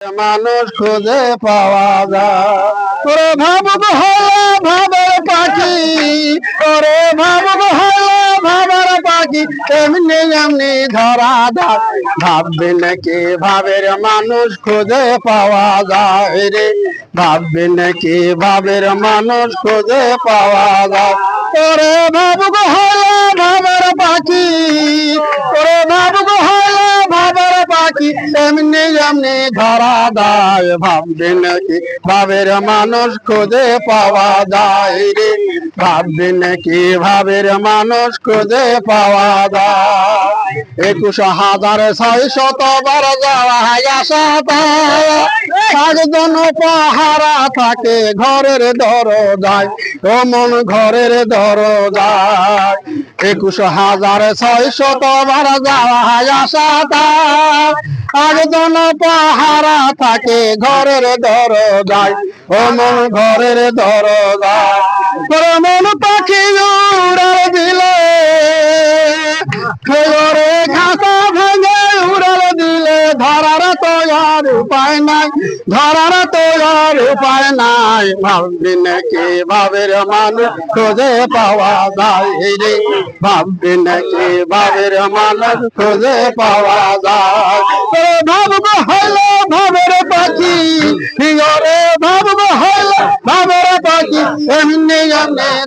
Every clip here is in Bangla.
মানুষ খুঁজে পাওয়া যায়। ওরে ভাবুক হলো ভাবের পাখি, ওরে ভাবুক হলো ভাবের পাখি, এমনি এমনি ধরা যায়। ভাববে নাকি ভাবের মানুষ খুঁজে পাওয়া যায় রে? ভাববে নাকি ভাবের মানুষ খুঁজে পাওয়া যায়? ওরে ভাবুক ধরা যায় ভাববে নাকি? ভাবের মানুষ খুঁজে পাওয়া যায় রে। ভাববে নাকি? ভাবের মানুষ খুঁজে পাওয়া যায়। একুশ হাজার ছয় শত বার যাওয়া পাহারা থাকে, ঘরের দরজায়। ও মন ঘরের দরজায়। একুশ হাজার ছয় শত বার যাওয়া আসা একজন পাহারা থাকে, ঘরের দরজায় ও মন ঘরের দরজায়। মন পাখি উড়াল উপায় নাই, ধরার তো আর উপায় নাই। ভাববি নাকি ভাবের মানুষ খোঁজে পাওয়া যায় রে। ভাববি নাকি ভাবের মানুষ খোঁজে পাওয়া যায়। ভাববো হলো ভাবের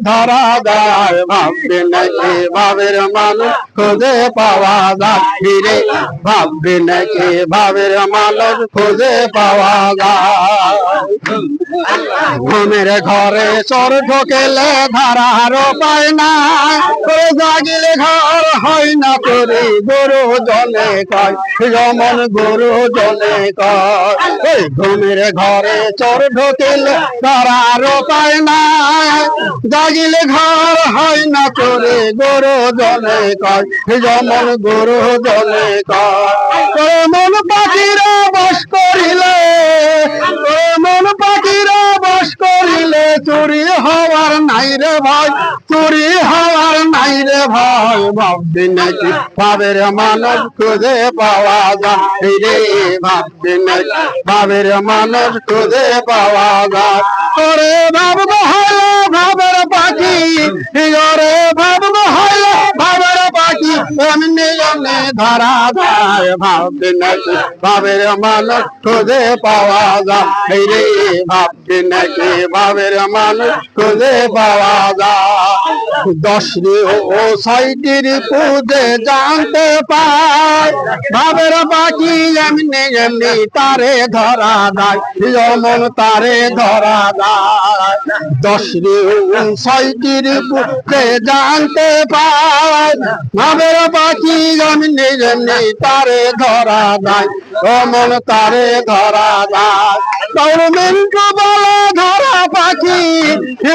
ধরা যায় ভাববে ভাবের মানুষ খুঁজে পাওয়া যায় রে ভাববে ভাবের মানুষ খুঁজে পাওয়া যায়। ঘুমের ঘরে চোর ঢোকেলে ধারার পায় না হয় না করে, গরু জলে কয় যেমন গরু জলে কয় এই ঘুমের ঘরে চোর ঢোকেলে ধারার পায় না। জাগিলে ঘর হয় না করে, গরু জলে কয় যেমন গরু জলে কয় তোর মন পাখিরা বাস করিলে নাই রে ভাই ভাববি নাকি ভাবের মানুষ খুঁজে পাওয়া যায় রে ভাববি নাকি ভাবের মানুষ খুঁজে পাওয়া যায়। ওরে ভাববো হলো ভাবের পাখি। ওরে ভাববো হলো ভাবের পাখি। এমনি এমনি ধরা যায় ভাববি নাকি ভাবের মানুষ খুঁজে পাওয়া যায় রে। ভাববি নাকি ভাবের মানুষ খুঁজে পাওয়া ও সাইটির পুজে জানতে পায়। ভাবের পাখি এমনি এমনি তারে ধরা দেয় যেমন তারে ধরা দেয় দশ রে ও সাইটির পুজে জানতে পায়। ভাবের পাখি এমনি এমনি তারে ধরা দেয় অমন তারে ধরা দেয় বাউল মিন্টু বলে ধরা পাখি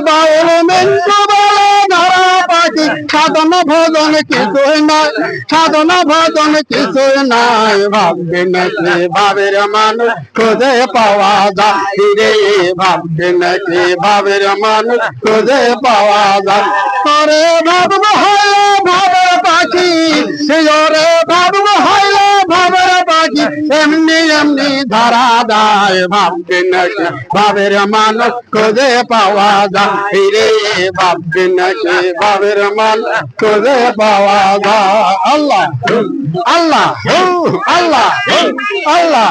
বাউল মিন্টু বলে ধরা পাখি সাধন ভোজন কিছুই নাই সাধন ভোজন কিছুই নাই ভাববে নাকি ভাবের মানুষ খুঁজে পাওয়া যায় রে ভাববে নাকি ভাবের মানুষ খুঁজে পাওয়া যায় করে ভাববো হয় ভাবের পাখি ওরে ভাববো হয় ভাবের পাখি এমনি ধরা দায় ভাববে নাকি ভাবের মানুষ পাওয়া যায়। রে ভাববে নাকি ভাবের মানুষ পাওয়া যায়। আল্লাহ আল্লাহ আল্লাহ আল্লাহ।